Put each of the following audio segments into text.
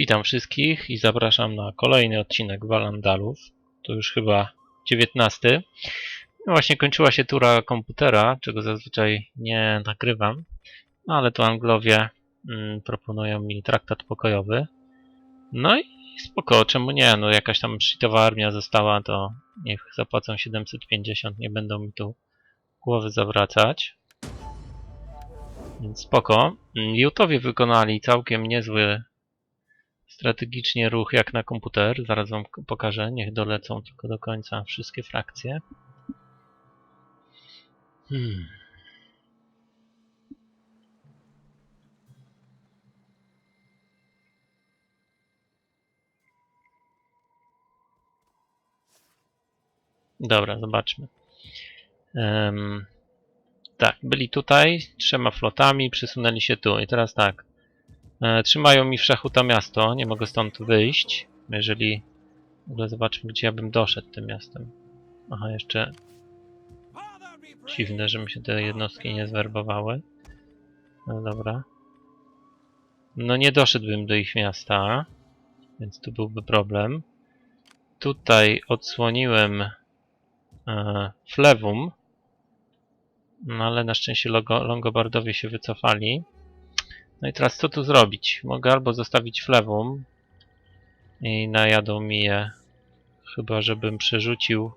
Witam wszystkich i zapraszam na kolejny odcinek Walandalów. To już chyba 19. No właśnie kończyła się tura komputera, czego zazwyczaj nie nagrywam. No ale tu Anglowie mm, proponują mi traktat pokojowy. No i spoko, czemu nie? No jakaś tam shitowa armia została, to niech zapłacą 750, nie będą mi tu głowy zawracać. Więc spoko. Mm, Jutowie wykonali całkiem niezły strategicznie ruch jak na komputer. Zaraz wam pokażę. Niech dolecą tylko do końca wszystkie frakcje. Hmm. Dobra, zobaczmy. Em, tak, byli tutaj trzema flotami, przesunęli się tu. I teraz tak. E, trzymają mi w szachu to miasto, nie mogę stąd wyjść. Jeżeli. W ogóle zobaczmy, gdzie ja bym doszedł tym miastem. Aha, jeszcze. Dziwne, że mi się te jednostki nie zwerbowały. No dobra. No nie doszedłbym do ich miasta, więc tu byłby problem. Tutaj odsłoniłem e, Flewum, no ale na szczęście Longobardowie się wycofali. No i teraz co tu zrobić? Mogę albo zostawić Flewum i najadą mi je, chyba żebym przerzucił...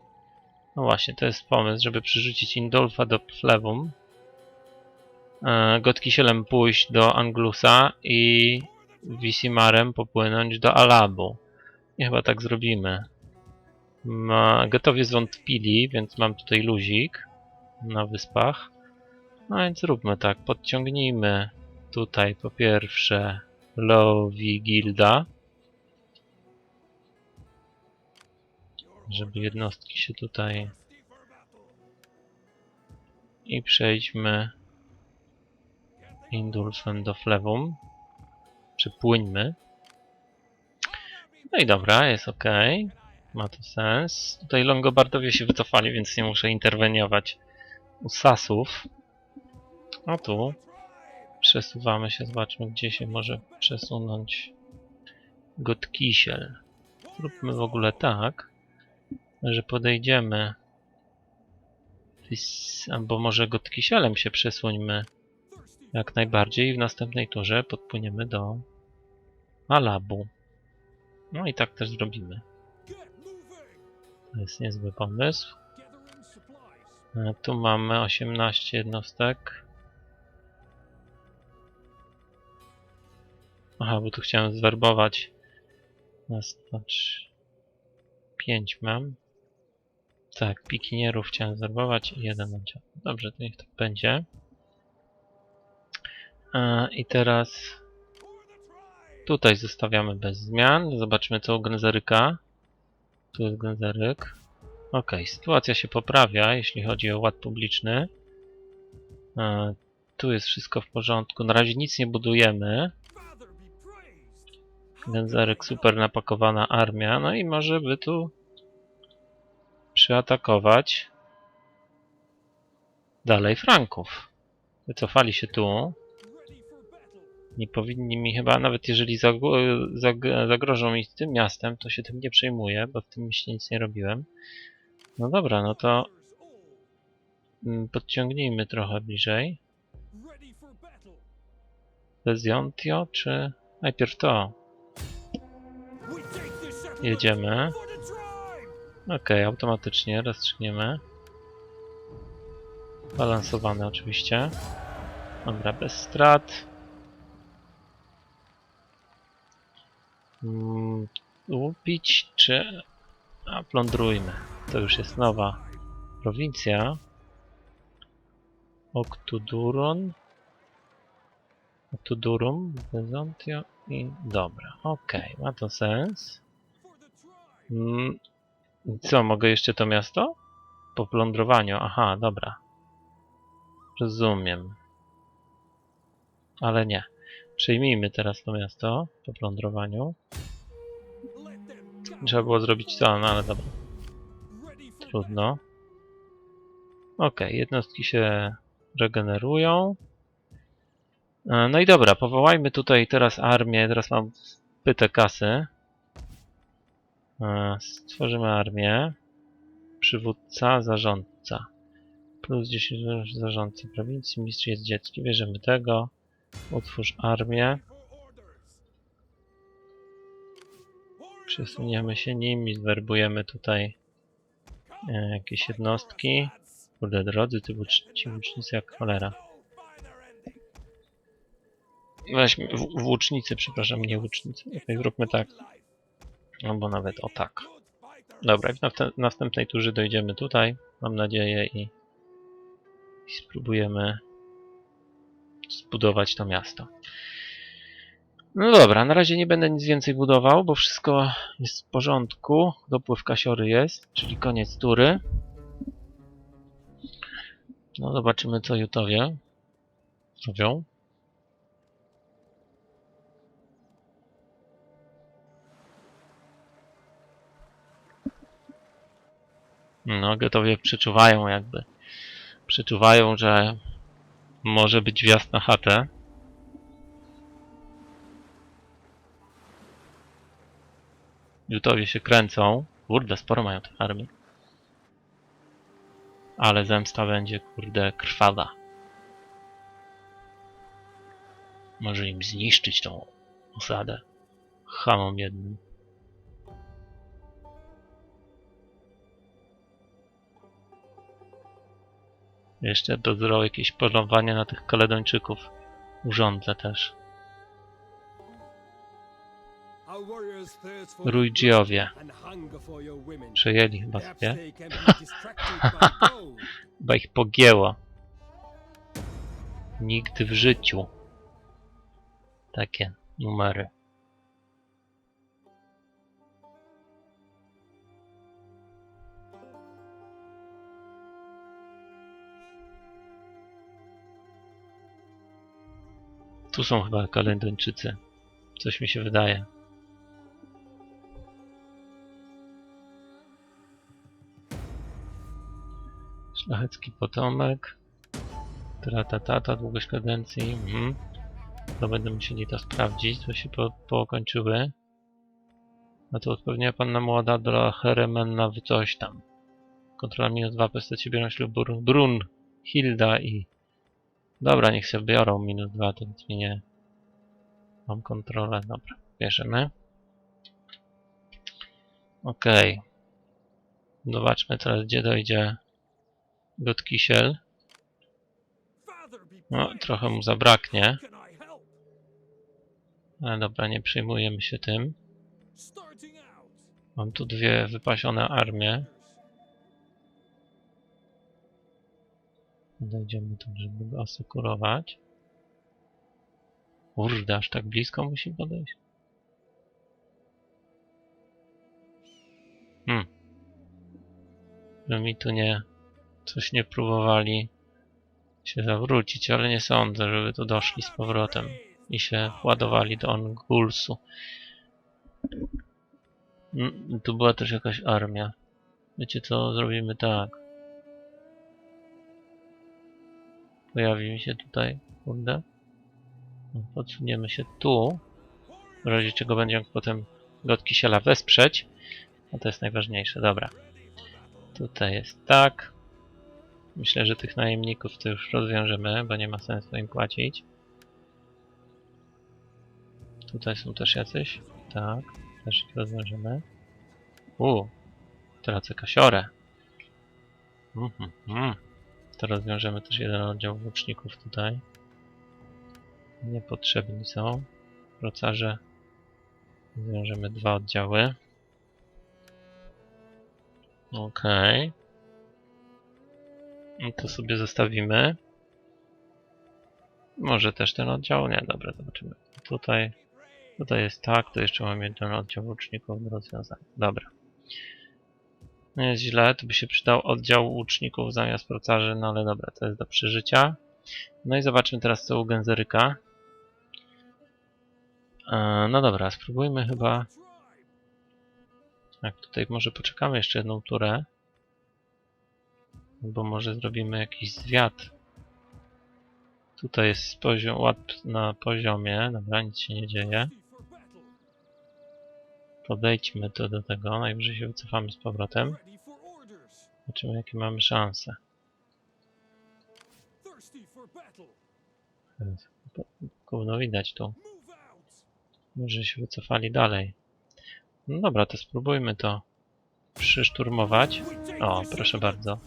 No właśnie, to jest pomysł, żeby przerzucić Indolfa do Flewum, e, Gotkisielem pójść do Anglusa i Wisimarem popłynąć do Alabu. I chyba tak zrobimy. Ma, gotowie zwątpili, więc mam tutaj luzik na wyspach. No więc zróbmy tak, podciągnijmy tutaj po pierwsze Lowi Gilda, żeby jednostki się tutaj i przejdźmy Indulfem do Flewum, czy płyńmy. No i dobra, jest ok. Ma to sens. Tutaj Longobardowie się wycofali, więc nie muszę interweniować u Sasów. O tu. Przesuwamy się, zobaczmy gdzie się może przesunąć Gotkisiel. Zróbmy w ogóle tak, że podejdziemy albo może Gotkisielem się przesuńmy jak najbardziej i w następnej turze podpłyniemy do Alabu. No i tak też zrobimy. To jest niezły pomysł. E, Tu mamy 18 jednostek. Aha, bo tu chciałem zwerbować. Raz, dwa, trzy. Pięć mam. Tak, pikinierów chciałem zwerbować i jeden oddział. Dobrze, to niech tak będzie. E, I teraz tutaj zostawiamy bez zmian. Zobaczmy co u Genzeryka. Tu jest Genzeryk. Ok, sytuacja się poprawia, jeśli chodzi o ład publiczny. E, tu jest wszystko w porządku. Na razie nic nie budujemy. Genzeryk, super napakowana armia. No i może by tu przyatakować dalej Franków. Wycofali się tu. Nie powinni mi chyba, nawet jeżeli zagło- zag- zagrożą mi tym miastem, to się tym nie przejmuję, bo w tym mieście nic nie robiłem. No dobra, no to mm, podciągnijmy trochę bliżej. Bezjontio, czy najpierw to? Jedziemy. Okej, automatycznie rozstrzygniemy. Balansowane oczywiście. Dobra, bez strat. Mm, Łupić czy... A, plądrujmy. To już jest nowa prowincja. Oktuduron. Oktudurum, Byzantio i... Dobra, okej, ma to sens. Mm, co, mogę jeszcze to miasto? Po plądrowaniu, aha, dobra. Rozumiem. Ale nie. Przejmijmy teraz to miasto po plądrowaniu. Trzeba było zrobić to, no ale dobra. Trudno. Okej, jednostki się regenerują. E, No i dobra, powołajmy tutaj teraz armię. Teraz mam pytę kasy. E, Stworzymy armię. Przywódca, zarządca. Plus 10 zarządca prowincji, mistrz jest dziecki. Bierzemy tego. Utwórz armię. Przesuniemy się nimi, zwerbujemy tutaj e, jakieś jednostki. Kurde, drodzy, ty ci łucznicy jak cholera. Weźmy włócznicy, przepraszam, nie łucznicy. Zróbmy tak. Albo nawet o tak. Dobra, w następ- następnej turze dojdziemy tutaj, mam nadzieję, i, i spróbujemy zbudować to miasto. No dobra, na razie nie będę nic więcej budował, bo wszystko jest w porządku. Dopływ kasiory jest, czyli koniec tury. No zobaczymy co Jutowie robią. No, gotowie przeczuwają jakby. Przeczuwają, że może być wjazd na chatę. Jutowie się kręcą. Kurde, sporo mają tych armii. Ale zemsta będzie, kurde, krwawa. Może im zniszczyć tą osadę. Hamom jednym. Jeszcze dozorał jakieś polowanie na tych Kaledończyków. Urządzę też. Rujdżiowie Przejęli chyba sobie. Chyba ich pogięło. Nigdy w życiu. Takie numery. Tu są chyba Kaledończycy. Coś mi się wydaje. Szlachecki potomek. Tratata, długość kadencji. Mhm. To będę musieli to sprawdzić, co się po, pokończyły. No to odpowiednia panna młoda dla Heremenna w coś tam. Kontrola minus 2 postaci biorą ślub Brun, Hilda i... Dobra, niech się biorą minus 2, to nic mi nie... Mam kontrolę, dobra, bierzemy. Okej. Zobaczmy teraz, gdzie dojdzie Gotkisiel. No, trochę mu zabraknie. Ale dobra, nie przejmujemy się tym. Mam tu dwie wypasione armie. Dojdziemy tu, żeby go asekurować. Kurde, aż tak blisko musi podejść. Hmm. Że mi tu nie... Coś nie próbowali się zawrócić, ale nie sądzę, żeby tu doszli z powrotem i się ładowali do Angulsu. Mm, Tu była też jakaś armia. Wiecie co, zrobimy tak. Pojawi mi się tutaj, kurde. No, Podsuniemy się tu. W razie czego będzie mógł potem Gotkisiela wesprzeć. A to jest najważniejsze, dobra. Tutaj jest tak. Myślę, że tych najemników to już rozwiążemy, bo nie ma sensu im płacić. Tutaj są też jacyś. Tak, też ich rozwiążemy. U, tracę kasiorę. Mhm, mhm. To rozwiążemy też jeden oddział łuczników tutaj. Niepotrzebni są. Procarze. Rozwiążemy dwa oddziały. Okej. No to sobie zostawimy. Może też ten oddział? Nie, dobra, zobaczymy. Tutaj, tutaj jest tak, to jeszcze mam jeden oddział łuczników do rozwiązania. Dobra. Nie jest źle, tu by się przydał oddział łuczników zamiast procarzy, no ale dobra, to jest do przeżycia. No i zobaczmy teraz co u Genzeryka. E, no dobra, spróbujmy chyba... Tak, tutaj może poczekamy jeszcze jedną turę. Bo może zrobimy jakiś zwiat. Tutaj jest poziom, ład na poziomie. Dobra, nic się nie dzieje. Podejdźmy to do tego, najwyżej się wycofamy z powrotem. Zobaczymy jakie mamy szanse. Gówno widać tu. Może się wycofali dalej. No dobra, to spróbujmy to przyszturmować. O, proszę bardzo.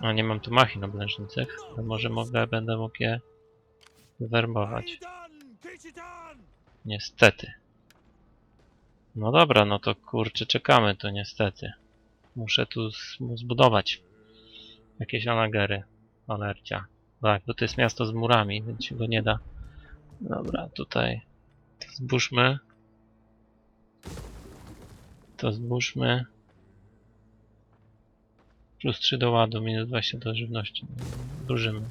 A nie mam tu machin oblężniczych, ale może mogę, będę mógł je Kishitan. Niestety. No dobra, no to kurczę, czekamy tu niestety. Muszę tu zbudować jakieś anagery. Alercia. Tak, bo to jest miasto z murami, więc się go nie da. Dobra, tutaj to zbóżmy. To zbóżmy. Plus 3 do ładu, minus 20 do żywności. Zburzymy.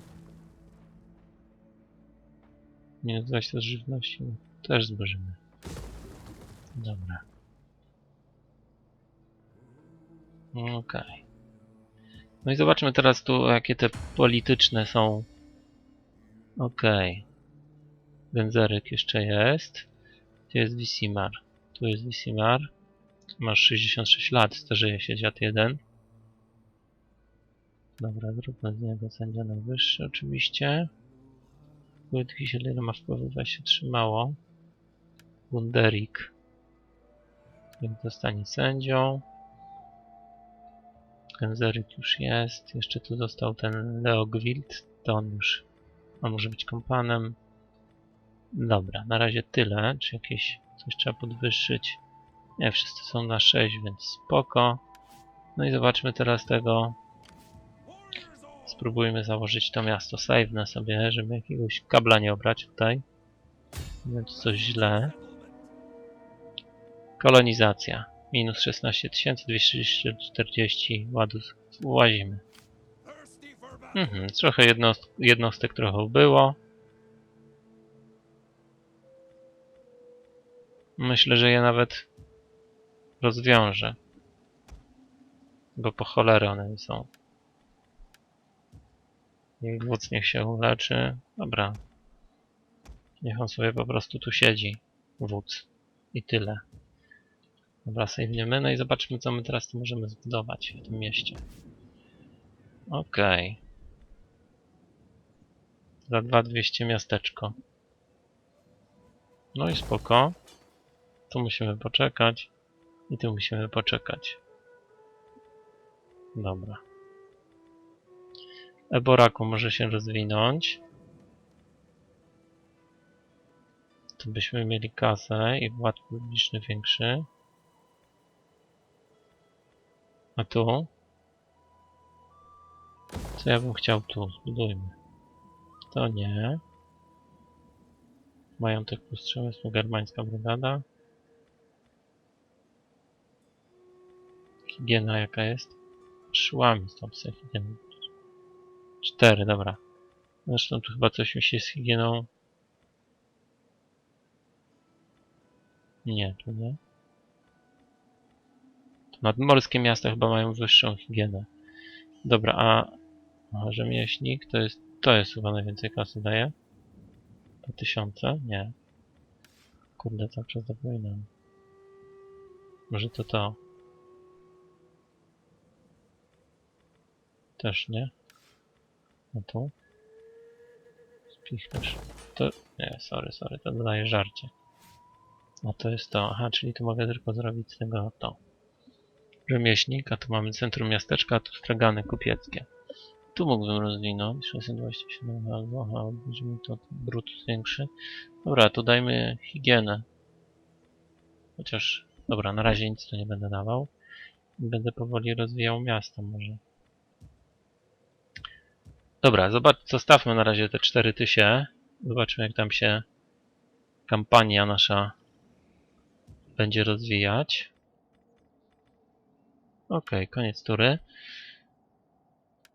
Minus 20 do żywności. Też zburzymy. Dobra. Okej. No i zobaczmy teraz tu, jakie te polityczne są. Okej. Gędzeryk jeszcze jest. Gdzie jest Wisimar? Tu jest Wisimar. Masz 66 lat, starzeje się dziad jeden. Dobra, zróbmy z niego sędzia najwyższy oczywiście. Wójtki ile ma wpływu 23 mało. Gunderik. Niech zostanie sędzią. Genzeryk już jest. Jeszcze tu został ten Leogwild. To on już. On może być kompanem. Dobra, na razie tyle. Czy jakieś coś trzeba podwyższyć? Nie, wszyscy są na 6, więc spoko. No i zobaczmy teraz tego. Spróbujmy założyć to miasto. Save'nę sobie, żeby jakiegoś kabla nie obrać tutaj. Więc coś źle. Kolonizacja. Minus 16 240 ładów. Łazimy. Mhm, trochę jednost jednostek trochę było. Myślę, że je nawet rozwiążę. Bo po cholerę one są. Wódz niech się uleczy. Dobra. Niech on sobie po prostu tu siedzi. Wódz. I tyle. Dobra, sejmiemy. No i zobaczmy, co my teraz tu możemy zbudować w tym mieście. Okej. Za 2200 miasteczko. No i spoko. Tu musimy poczekać. I tu musimy poczekać. Dobra. Eboraku może się rozwinąć. Tu byśmy mieli kasę i władz publiczny większy. A tu? Co ja bym chciał tu? Zbudujmy. To nie. Majątek plus przemysłu, germańska brygada. Higiena jaka jest? Szłami stąd sobie. Cztery, dobra. Zresztą tu chyba coś mi się z higieną... Nie, tu nie. Nadmorskie miasta chyba mają wyższą higienę. Dobra, a, a rzemieślnik to jest, to jest chyba najwięcej kasy daje. Po tysiące? Nie. Kurde, cały czas zapominam. Może to to. Też nie. No tu. Spichlerz. To... Nie, sorry, sorry, to dodaje żarcie. A to jest to. Aha, czyli tu mogę tylko zrobić z tego to. Rzemieślnik, a tu mamy centrum miasteczka, a tu stragany kupieckie. Tu mógłbym rozwinąć. 627 albo, aha, będzie mi to brut większy. Dobra, tu dajmy higienę. Chociaż, dobra, na razie nic tu nie będę dawał. Będę powoli rozwijał miasto może. Dobra, zobacz, zostawmy na razie te 4000. Zobaczmy jak tam się kampania nasza będzie rozwijać. Okej, koniec tury.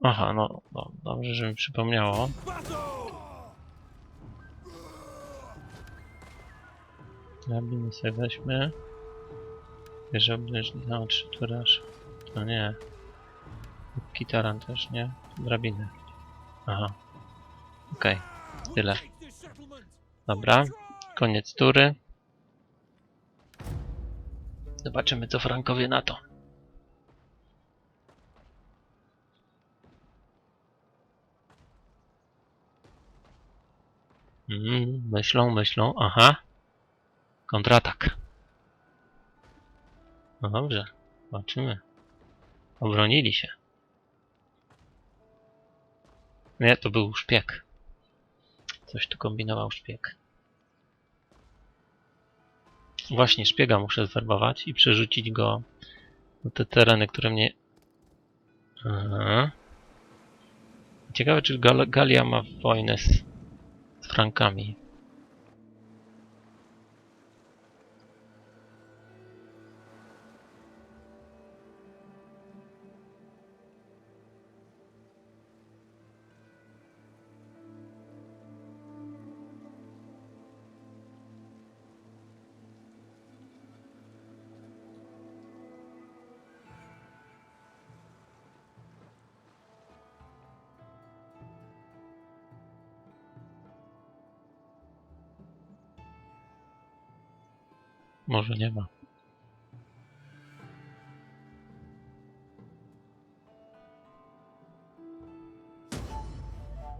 Aha, no, no, dobrze, że mi przypomniało. Drabiny sobie weźmy. Wieża obleżna, no, trzy tury aż. No nie. Kitaran też nie. Drabiny. Aha. Okej, We'll tyle. Dobra. Koniec tury. Zobaczymy, co Frankowie na to. Mm, myślą, myślą. Aha. Kontratak. No dobrze. Zobaczymy. Obronili się. Nie, to był szpieg. Coś tu kombinował szpieg. Właśnie szpiega muszę zwerbować i przerzucić go na te tereny, które mnie... Aha. Ciekawe, czy Gal Galia ma wojnę z, Frankami. Może nie ma.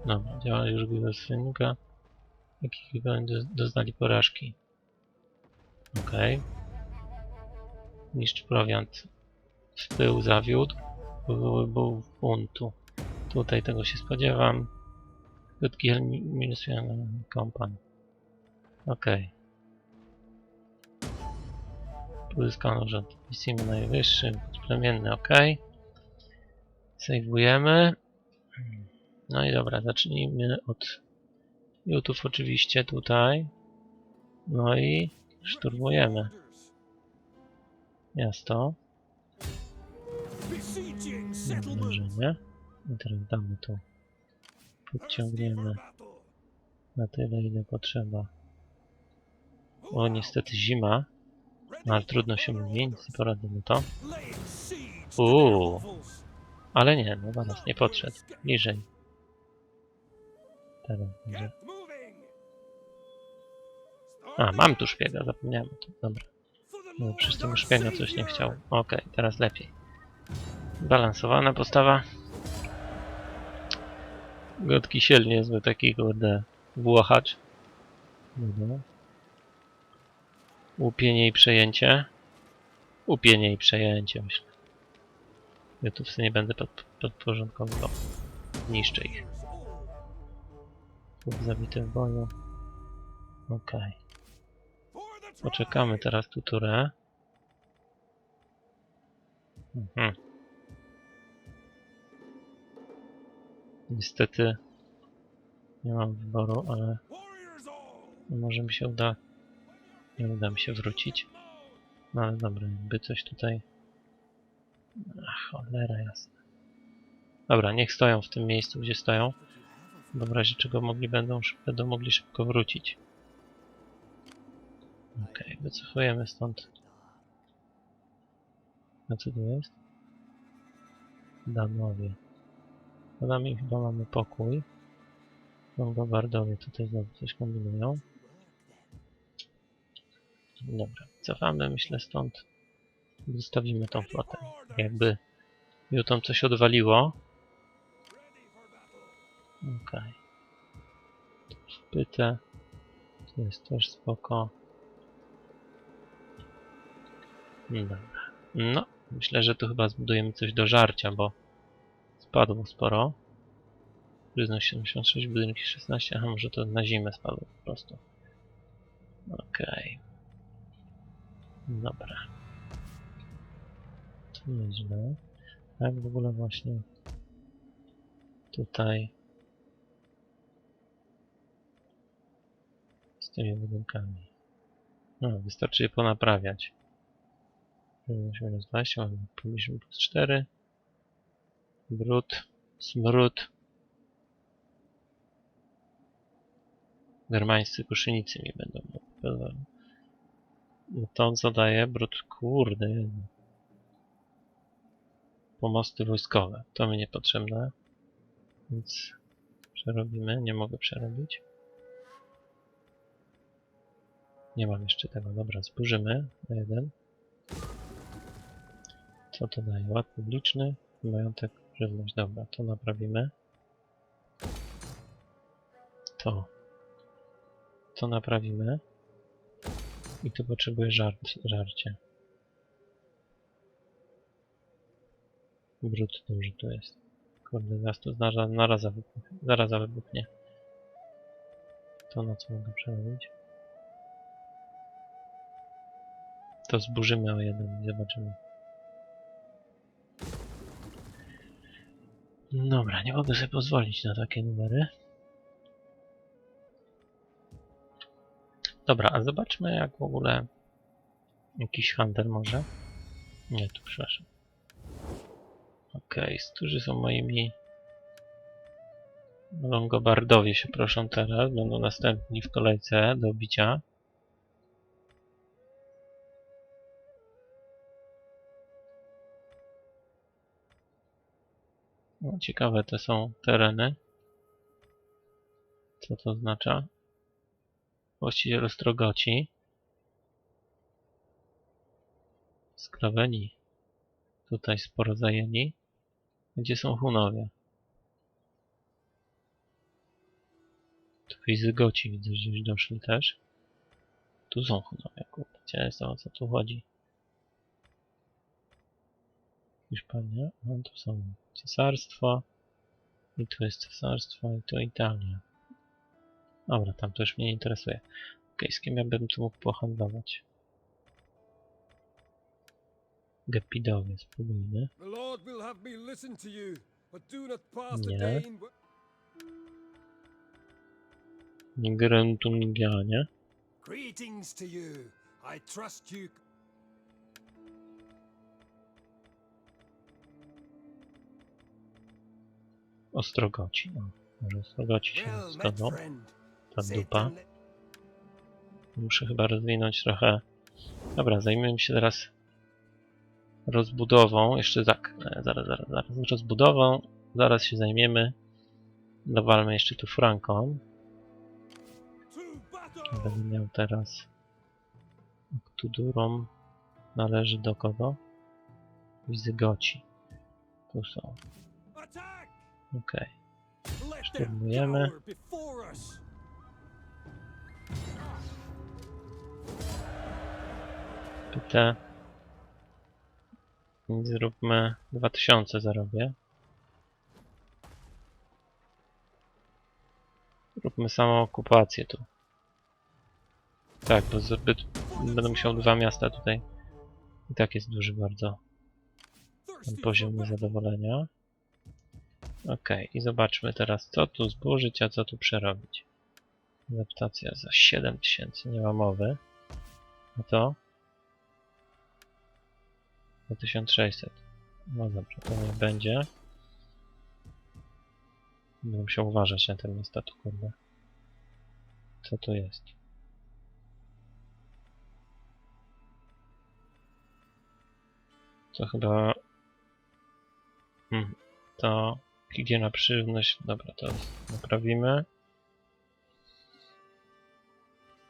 Dobra, działa już gwiazdynka. Jakich będzie doznali porażki. Okej. Niszcz prowiant. W pył zawiódł. Był, był w buntu. Tutaj tego się spodziewam. Krótki minusuje kompan. Okej. Uzyskano rząd misji najwyższy, plemienny, ok. Sejwujemy. No i dobra, zacznijmy od Jutów oczywiście tutaj. No i szturmujemy miasto. Dążenie. I teraz damy tu. Podciągniemy na tyle, ile potrzeba. O, niestety zima. No, ale trudno się mówi, nic nie poradzimy to. Uuu. Ale nie, no zaraz nie podszedł. Niżej. Teraz będzie. A, mam tu szpiega, zapomniałem o tym. Dobra. No, przez tego szpiega coś nie chciał. Okej, teraz lepiej. Balansowana postawa. Gotki siel niezły taki kurde włochacz. Dobra. Łupienie i przejęcie. Łupienie i przejęcie, myślę. Ja tu sobie nie będę pod, podporządkowywał. Niszczę ich. Chłop zabity w boju. Okej. Poczekamy teraz tu turę. Mhm. Niestety nie mam wyboru, ale może mi się uda nie uda mi się wrócić. No ale dobra, jakby coś tutaj... Ach, cholera jasna. Dobra, niech stoją w tym miejscu, gdzie stoją. Bo w razie czego mogli będą, będą mogli szybko wrócić. Okej, wycofujemy stąd. A co tu jest? Danowie. Z nami chyba mamy pokój. Longobardowie tutaj znowu coś kombinują. Dobra, cofamy myślę stąd. Zostawimy tą flotę. Jakby Jutom coś odwaliło. Okej. Tu Wpytę. Tu jest też spoko. Dobra. No, myślę, że tu chyba zbudujemy coś do żarcia, bo spadło sporo. Żywność 76, budynki 16. Aha, może to na zimę spadło po prostu. Okej. Dobra. To nieźle. Jak w ogóle właśnie tutaj z tymi budynkami. No, wystarczy je ponaprawiać. Żywność minus 20, mamy powinniśmy plus 4. Brud, smród. Germańscy kuszynicy mi będą mówić. To on zadaje brud, kurde. Pomosty wojskowe. To mi niepotrzebne. Więc przerobimy. Nie mogę przerobić. Nie mam jeszcze tego. Dobra, zburzymy na jeden. Co to daje? Ład publiczny, majątek, żywność. Dobra, to naprawimy. To. To naprawimy. I tu potrzebuję żarcie. żarcie. Brud duży tu jest. Kurde, zaraz to zaraz, naraza wybuchnie. Zaraza wybuchnie. To na co mogę przerobić? To zburzymy o jeden i zobaczymy. Dobra, nie mogę sobie pozwolić na takie numery. Dobra, a zobaczmy jak w ogóle jakiś handel może. Nie, tu przepraszam. Okej, którzy są moimi Longobardowie się proszą teraz, będą następni w kolejce do bicia. No, ciekawe te są tereny. Co to oznacza? Właściciel Ostrogoci. Skraweni. Tutaj sporo zajęli. Gdzie są Hunowie? Tu Wizygoci widzę, że już doszli też. Tu są Hunowie, kurde. Ciekawe o co tu chodzi. Hiszpania, no tu są cesarstwo. I tu jest cesarstwo, i tu Italia. Dobra, tam to już mnie nie interesuje. Okej, z kim ja bym tu mógł pohandlować? Gepidowie, spróbujmy. Nie. Grentungianie. Greetings to you. I trust you. Ostrogoci. No, może Ostrogoci się zgodzą. Ta dupa. Muszę chyba rozwinąć trochę. Dobra, zajmiemy się teraz rozbudową. Jeszcze tak, e, zaraz, zaraz, zaraz. Rozbudową, zaraz się zajmiemy. Dowalmy jeszcze tu Franką. Będę miał teraz Octudurom. Należy do kogo? Wizygoci. Tu są. Okej. Them Szturmujemy. Te. Zróbmy 2000 zarobię. Róbmy samą okupację tu. Tak, bo zbyt będę musiał dwa miasta tutaj. I tak jest duży bardzo ten poziom niezadowolenia. Okej, i zobaczmy teraz, co tu zburzyć, a co tu przerobić. Adaptacja za 7000, nie ma mowy. A to? Za 1600. No dobrze, to niech będzie. Będę musiał uważać na ten miasta tu, kurde. Co tu jest? To chyba... Hmm, to higiena przyjemność. Dobra, to naprawimy.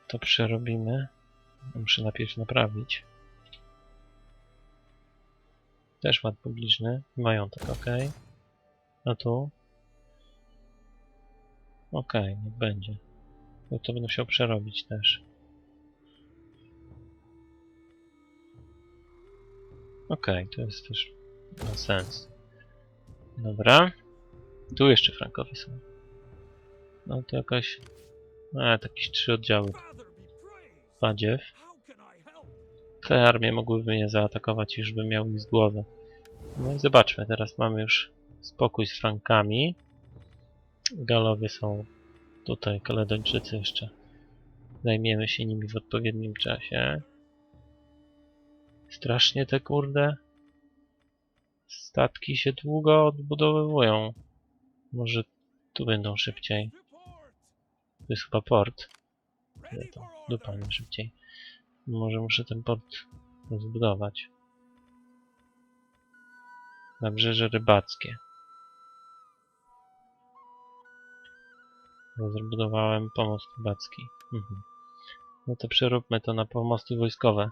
To przerobimy. Muszę najpierw naprawić. Też ład publiczny. Majątek, ok. A tu? Ok, niech będzie. No to będę musiał przerobić też. Okej, to jest też ma sens. Dobra. Tu jeszcze Frankowie są. No to jakaś... A, jakieś trzy oddziały. Badziew. Te armie mogłyby mnie zaatakować, już bym miał ich z głowy. No i zobaczmy, teraz mamy już spokój z Frankami. Galowie są tutaj, Kaledończycy jeszcze. Zajmiemy się nimi w odpowiednim czasie. Strasznie te kurde statki się długo odbudowywują. Może tu będą szybciej. To jest chyba port. Ready To dupa szybciej. Może muszę ten port rozbudować. Nabrzeże rybackie. Rozbudowałem pomost rybacki. Mhm. No to przeróbmy to na pomosty wojskowe.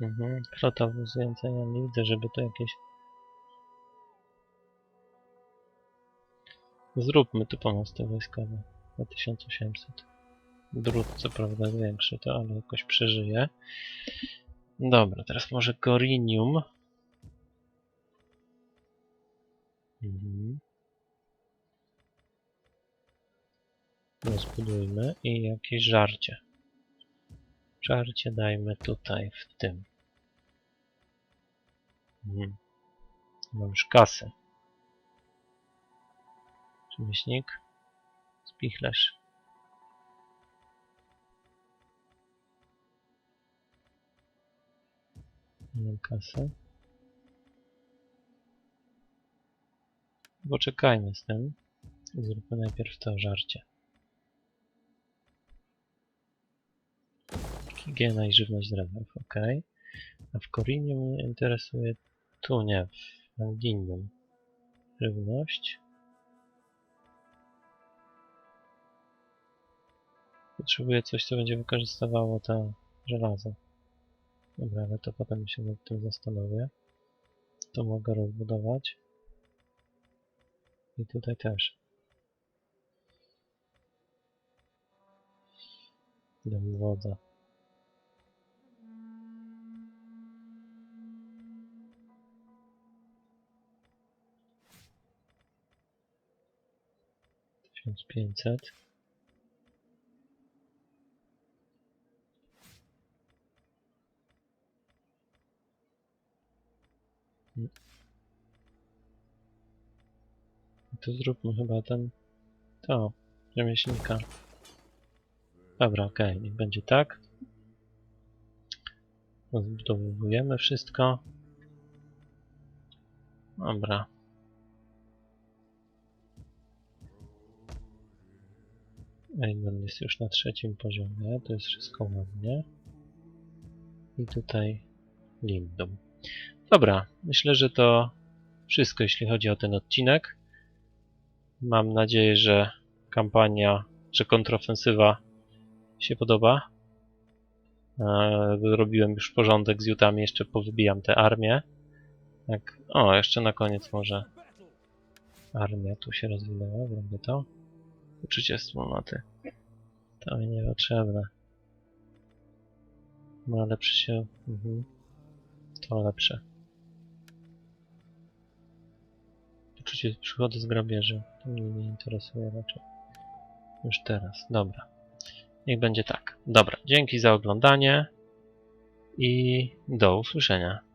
Mhm. Flota nie widzę, żeby to jakieś... Zróbmy tu pomosty wojskowe. Na 1800. Drut co prawda większy, to ale jakoś przeżyje. Dobra, teraz może Gorinium. Mhm. Rozbudujmy i jakieś żarcie. Żarcie dajmy tutaj, w tym. Mhm. Mam już kasę. Rzemieślnik. Spichlerz. Mam kasę. Poczekajmy z tym. Zróbmy najpierw to żarcie. Higiena i żywność z ok. A w Korinie mnie interesuje... Tu nie, w Landinium. Żywność. Potrzebuję coś, co będzie wykorzystywało to żelazo. Dobra, ale to potem się nad tym zastanowię. To mogę rozbudować. I tutaj też. Dom wodza. Tysiąc pięćset. To zróbmy chyba ten... To, rzemieślnika. Dobra, okej, niech będzie tak. Rozbudowujemy wszystko. Dobra. Eidon jest już na trzecim poziomie, to jest wszystko ładnie. I tutaj Lindum. Dobra, myślę, że to wszystko, jeśli chodzi o ten odcinek. Mam nadzieję, że kampania, że kontrofensywa się podoba. E, Robiłem już porządek z jutami, jeszcze powybijam tę armię. Tak. O, jeszcze na koniec może armia tu się rozwinęła, zrobię to. Uczycie wspólnoty. To mi niepotrzebne. No lepsze się... Mhm. To lepsze. Uczucie przychody z grabieży. To mnie nie interesuje raczej. Już teraz. Dobra. Niech będzie tak. Dobra. Dzięki za oglądanie i do usłyszenia.